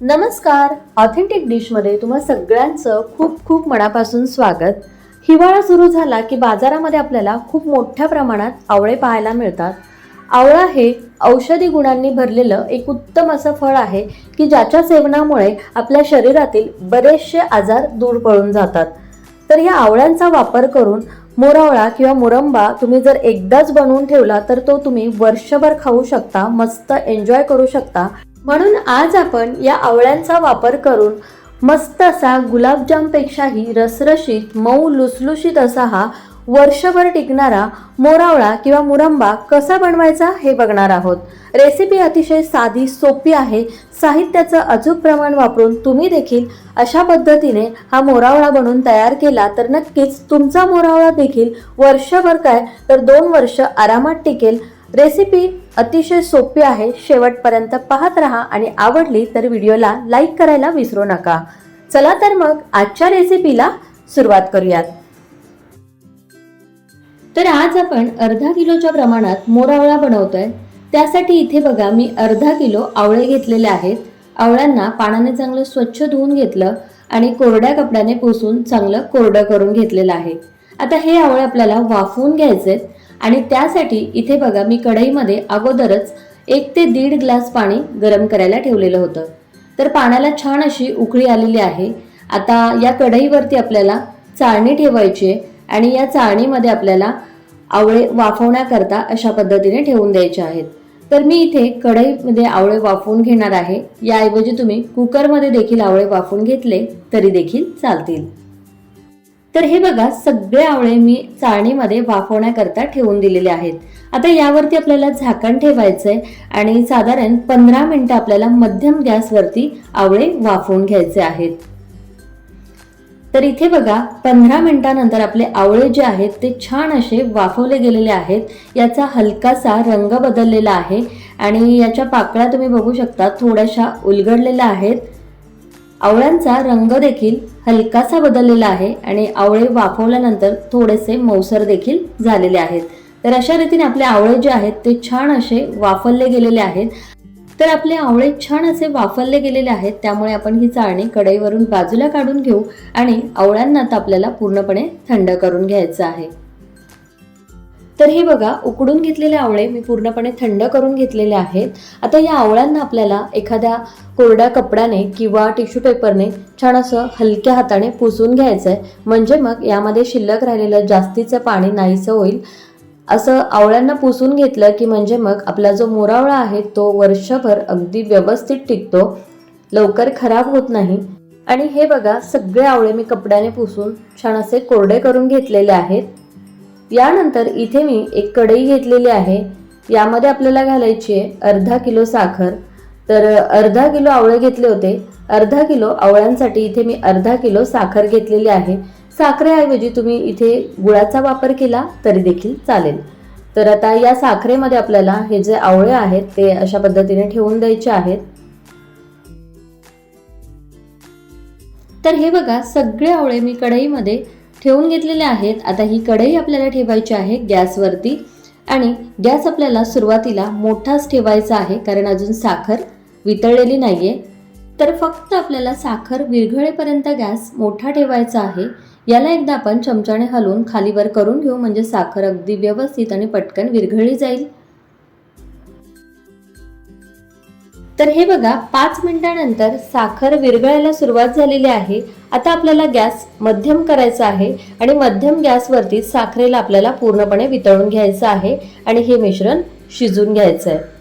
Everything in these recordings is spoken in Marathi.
नमस्कार. ऑथेंटिक डिशमध्ये तुम्हा सगळ्यांचं खूप खूप मनापासून स्वागत. हिवाळा सुरू झाला की बाजारामध्ये आपल्याला खूप मोठ्या प्रमाणात आवळे पाहायला मिळतात. आवळा हे औषधी गुणांनी भरलेलं एक उत्तम असं फळ आहे की ज्याच्या सेवनामुळे आपल्या शरीरातील बरेचसे आजार दूर पळून जातात. तर या आवळ्यांचा वापर करून मोरावळा किंवा मुरंबा तुम्ही जर एकदाच बनवून ठेवला तर तो तुम्ही वर्षभर खाऊ शकता मस्त एन्जॉय करू शकता. म्हणून आज आपण या आवळ्यांचा वापर करून मस्त असा गुलाबजामपेक्षाही रसरशीत मऊ लुसलुशीत असा हा वर्षभर टिकणारा मोरावळा किंवा मुरंबा कसा बनवायचा हे बघणार आहोत. रेसिपी अतिशय साधी सोपी आहे. साहित्याचं अचूक प्रमाण वापरून तुम्ही देखील अशा पद्धतीने हा मोरावळा बनवून तयार केला तर नक्कीच तुमचा मोरावळा देखील वर्षभर काय तर दोन वर्ष आरामात टिकेल. रेसिपी अतिशय सोपी आहे. शेवटपर्यंत पाहत राहा आणि आवडली तर व्हिडिओला लाईक करायला विसरू नका. चला तर मग आजच्या रेसिपीला सुरुवात करूयात. तर आज आपण अर्धा किलोच्या प्रमाणात मोरावळा बनवतोय. त्यासाठी इथे बघा मी अर्धा किलो आवळे घेतलेले आहेत. आवळ्यांना पाण्याने चांगलं स्वच्छ धुवून घेतलं आणि कोरड्या कपड्याने पुसून चांगलं कोरडं करून घेतलेलं आहे. आता हे आवळे आपल्याला वाफवून घ्यायचे आणि त्यासाठी इथे बघा मी कढईमध्ये अगोदरच एक ते दीड ग्लास पाणी गरम करायला ठेवलेलं होतं. तर पाण्याला छान अशी उकळी आलेली आहे. आता या कढईवरती आपल्याला चाळणी ठेवायची आहे आणि या चाळणीमध्ये आपल्याला आवळे वाफवण्याकरता अशा पद्धतीने ठेवून द्यायचे आहेत. तर मी इथे कढईमध्ये आवळे वाफवून घेणार आहे. याऐवजी तुम्ही कुकरमध्ये देखील आवळे वाफवून घेतले तरी देखील चालतील. तर हे बघा सगळे आवळे मी चाळणीमध्ये वाफवण्याकरता ठेवून दिलेले आहेत. आता यावरती आपल्याला झाकण ठेवायचं आहे आणि साधारण पंधरा मिनटं आपल्याला मध्यम गॅसवरती आवळे वाफवून घ्यायचे आहेत. तर इथे बघा पंधरा मिनिटानंतर आपले आवळे जे आहेत ते छान असे वाफवले गेलेले आहेत. याचा हलकासा रंग बदललेला आहे आणि याच्या पाकळ्या तुम्ही बघू शकता थोड्याशा उलगडलेल्या आहेत. आवळ्यांचा रंग देखील हलकासा बदललेला आहे आणि आवळे वाफवल्यानंतर थोडेसे मौसर देखील झालेले आहेत. तर अशा रीतीने आपले आवळे जे आहेत ते छान असे वाफलले गेलेले आहेत. तर आपले आवळे छान असे वाफलले गेलेले आहेत त्यामुळे आपण ही चाळणी कढईवरून बाजूला काढून घेऊ आणि आवळ्यांना आता आपल्याला पूर्णपणे थंड करून घ्यायचं आहे. तर हे बघा उकडून घेतलेले आवळे मी पूर्णपणे थंड करून घेतलेले आहेत. आता या आवळ्यांना आपल्याला एखाद्या कोरड्या कपड्याने किंवा टिश्यू पेपरने छान असं हलक्या हाताने पुसून घ्यायचं आहे म्हणजे मग यामध्ये शिल्लक राहिलेलं जास्तीचं पाणी नाहीसं होईल. असं आवळ्यांना पुसून घेतलं की म्हणजे मग आपला जो मोरावळा आहे तो वर्षभर अगदी व्यवस्थित टिकतो. लवकर खराब होत नाही. आणि हे बघा सगळे आवळे मी कपड्याने पुसून छान असे कोरडे करून घेतलेले आहेत. यानंतर इथे मी एक कढई घेतलेली आहे. यामध्ये आपल्याला घालायची आहे अर्धा किलो साखर. तर अर्धा किलो आवळे घेतले होते. अर्धा किलो आवळ्यांसाठी इथे मी अर्धा किलो साखर घेतलेली आहे. साखरेऐवजी तुम्ही इथे गुळाचा वापर केला तरी देखील चालेल. तर आता या साखरेमध्ये आपल्याला हे जे आवळे आहेत ते अशा पद्धतीने ठेवून द्यायचे आहेत. तर हे बघा सगळे आवळे मी कढईमध्ये ठेवून घेतलेले आहेत. आता ही कढई आपल्याला ठेवायची आहे गॅसवरती. आणि गॅस आपल्याला सुरुवातीला मोठाच ठेवायचा आहे कारण अजून साखर वितळलेली नाही आहे तर फक्त आपल्याला साखर विरघळेपर्यंत गॅस मोठा ठेवायचा आहे. याला एकदा आपण चमच्याने हलवून खालीवर करून घेऊ म्हणजे साखर अगदी व्यवस्थित आणि पटकन विरघळली जाईल. तर हे बघा पाच मिनिटानंतर साखर विरघळायला सुरुवात झालेली आहे. आता आपल्याला गॅस मध्यम करायचा आहे आणि मध्यम गॅसवरती साखरेला आपल्याला पूर्णपणे वितळून घ्यायचं आहे आणि हे मिश्रण शिजून घ्यायचं आहे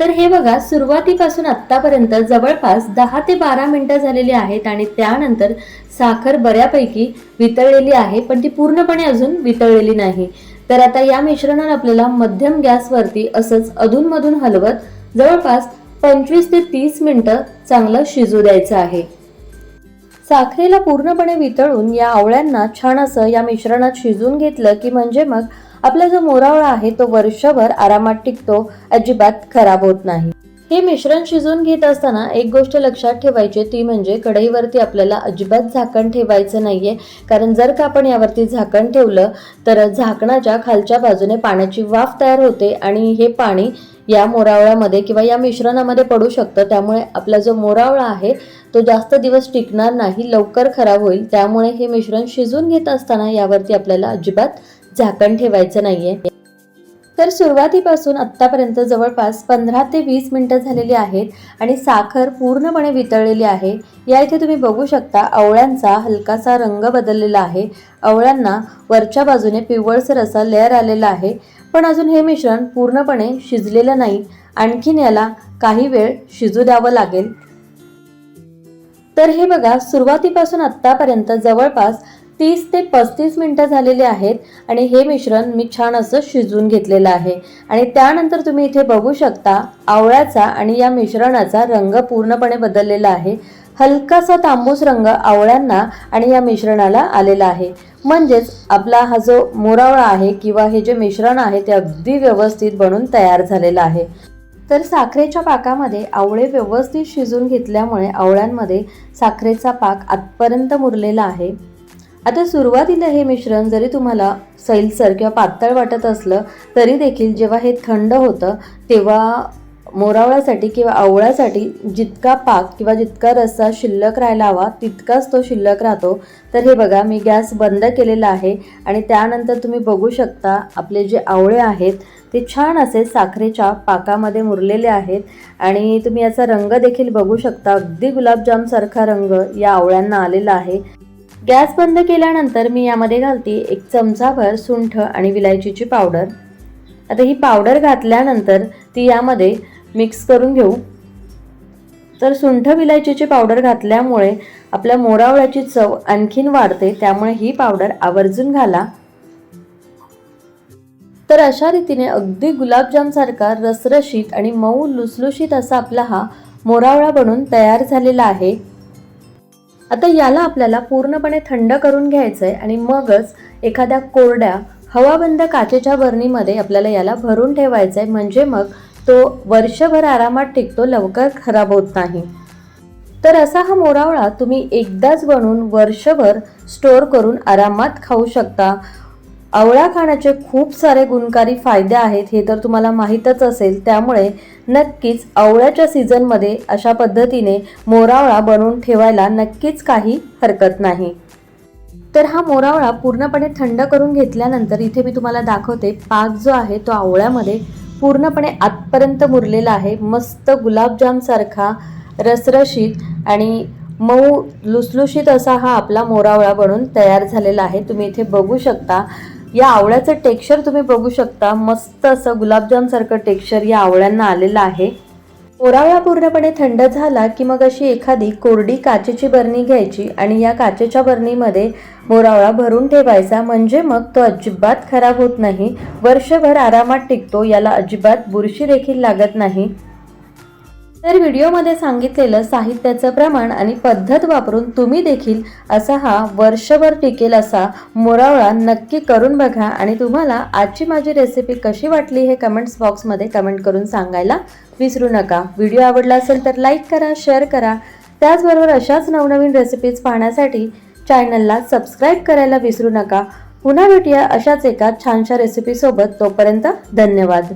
तर हे बघा सुरुवातीपासून आत्तापर्यंत जवळपास दहा ते बारा मिनिटं झालेली आहेत आणि त्यानंतर साखर बऱ्यापैकी वितळलेली आहे पण ती पूर्णपणे अजून वितळलेली नाही. तर आता या मिश्रणात आपल्याला मध्यम गॅसवरती असंच अधूनमधून हलवत जवळपास पंचवीस ते तीस मिनटं चांगलं शिजू द्यायचं आहे. साखरेला पूर्णपणे वितळून या आवळ्यांना छान असं या मिश्रणात शिजून घेतलं की म्हणजे मग आपला जो मोरावळा आहे तो वर्षभर आरामात टिकतो अजिबात खराब होत नाही. हे मिश्रण शिजवून घेत असताना एक गोष्ट लक्षात ठेवायची ती म्हणजे कढईवरती आपल्याला अजिबात झाकण ठेवायचं नाहीये. कारण जर का आपण यावरती झाकण ठेवलं तर झाकणाच्या खालच्या बाजूने पाण्याची वाफ तयार होते आणि हे पाणी या मोरावळामध्ये किंवा या मिश्रणामध्ये पडू शकतं. त्यामुळे आपला जो मोरावळा आहे तो जास्त दिवस टिकणार नाही लवकर खराब होईल. त्यामुळे हे मिश्रण शिजून घेत असताना यावरती आपल्याला अजिबात झाकण ठेवायचं नाहीये. तर सुरुवातीपासून आत्तापर्यंत जवळपास पंधरा ते वीस मिनटं झालेली आहेत आणि साखर पूर्णपणे वितळलेली आहे. या इथे तुम्ही बघू शकता आवळ्यांचा हलकासा रंग बदललेला आहे. आवळ्यांना वरच्या बाजूने पिवळसर असा लेअर आलेला आहे. पण अजून हे मिश्रण पूर्णपणे शिजलेलं नाही. आणखीन याला काही वेळ शिजू द्यावं लागेल. तर हे बघा सुरुवातीपासून आत्तापर्यंत जवळपास तीस ते पस्तीस मिनटं झालेले आहेत आणि हे मिश्रण मी छान असं शिजवून घेतलेलं आहे. आणि त्यानंतर तुम्ही इथे बघू शकता आवळ्याचा आणि या मिश्रणाचा रंग पूर्णपणे बदललेला आहे. हलकासा तांबूस रंग आवळ्यांना आणि या मिश्रणाला आलेला आहे. म्हणजेच आपला हा जो मोरावळा आहे किंवा हे जे मिश्रण आहे ते अगदी व्यवस्थित बनून तयार झालेलं आहे. तर साखरेच्या पाकामध्ये आवळे व्यवस्थित शिजून घेतल्यामुळे आवळ्यांमध्ये साखरेचा पाक आतपर्यंत मुरलेला आहे. आता सुरुवातीला हे मिश्रण जरी तुम्हाला सैलसर किंवा पातळ वाटत असलं तरी देखील जेव्हा हे थंड होतं तेव्हा मोरावळ्यासाठी किंवा आवळ्यासाठी जितका पाक किंवा जितका रस्सा शिल्लक राहायला हवा तितकाच तो शिल्लक राहतो. तर हे बघा मी गॅस बंद केलेला आहे आणि त्यानंतर तुम्ही बघू शकता आपले जे आवळे आहेत ते छान असे साखरेच्या पाकामध्ये मुरलेले आहेत आणि तुम्ही याचा रंग देखील बघू शकता. अगदी गुलाबजामसारखा रंग या आवळ्यांना आलेला आहे. गॅस बंद केल्यानंतर मी यामध्ये घालते एक चमचाभर सुंठ आणि विलायचीची पावडर. आता ही पावडर घातल्यानंतर ती यामध्ये मिक्स करून घेऊ. तर सुंठ विलायचीची पावडर घातल्यामुळे आपल्या मोरावळ्याची चव आणखीन वाढते त्यामुळे ही पावडर आवर्जून घाला. तर अशा रीतीने अगदी गुलाबजामसारखा रसरशीत आणि मऊ लुसलुशीत असा आपला हा मोरावळा बनून तयार झालेला आहे. आता याला आपल्याला पूर्णपणे थंड करून घ्यायचं आहे आणि मगच एखाद्या कोरड्या हवाबंद काचेच्या बरणीमध्ये आपल्याला याला भरून ठेवायचं आहे म्हणजे मग तो वर्षभर आरामात टिकतो लवकर खराब होत नाही. तर असा हा मोरावळा तुम्ही एकदाच बनवून वर्षभर स्टोअर करून आरामात खाऊ शकता. आवळा खाण्याचे खूप सारे गुणकारी फायदे आहेत हे तर तुम्हाला माहीतच असेल. त्यामुळे नक्कीच आवळ्याच्या सीझनमध्ये अशा पद्धतीने मोरावळा बनवून ठेवायला नक्कीच काही हरकत नाही. तर हा मोरावळा पूर्णपणे थंड करून घेतल्यानंतर इथे मी तुम्हाला दाखवते पाक जो आहे तो आवळ्यामध्ये पूर्णपणे आतपर्यंत मुरलेला आहे. मस्त गुलाबजामसारखा रसरशीत आणि मऊ लुसलुशीत असा हा आपला मोरावळा बनून तयार झालेला आहे. तुम्ही इथे बघू शकता. या आवळ्याचं टेक्स्चर तुम्ही बघू शकता. मस्त असं गुलाबजामसारखं टेक्स्चर या आवळ्यांना आलेलं आहे. ओरावळा पूर्णपणे थंड झाला की मग अशी एखादी कोरडी काचेची बरणी घ्यायची आणि या काचेच्या बरणीमध्ये मोरावळा भरून ठेवायचा. म्हणजे मग तो अजिबात खराब होत नाही. वर्षभर आरामात टिकतो. याला अजिबात बुरशी देखील लागत नाही. तर व्हिडिओमध्ये सांगितलेलं साहित्याचं प्रमाण आणि पद्धत वापरून तुम्ही देखील असा हा वर्षभर टिकेल असा मोरावळा नक्की करून बघा आणि तुम्हाला आजची माझी रेसिपी कशी वाटली हे कमेंट्स बॉक्समध्ये कमेंट करून सांगायला विसरू नका. व्हिडिओ आवडला असेल तर लाईक करा शेअर करा. त्याचबरोबर अशाच नवनवीन रेसिपीज पाहण्यासाठी चॅनलला सबस्क्राईब करायला विसरू नका. पुन्हा भेटूया अशाच एका छानशा रेसिपीसोबत तोपर्यंत धन्यवाद.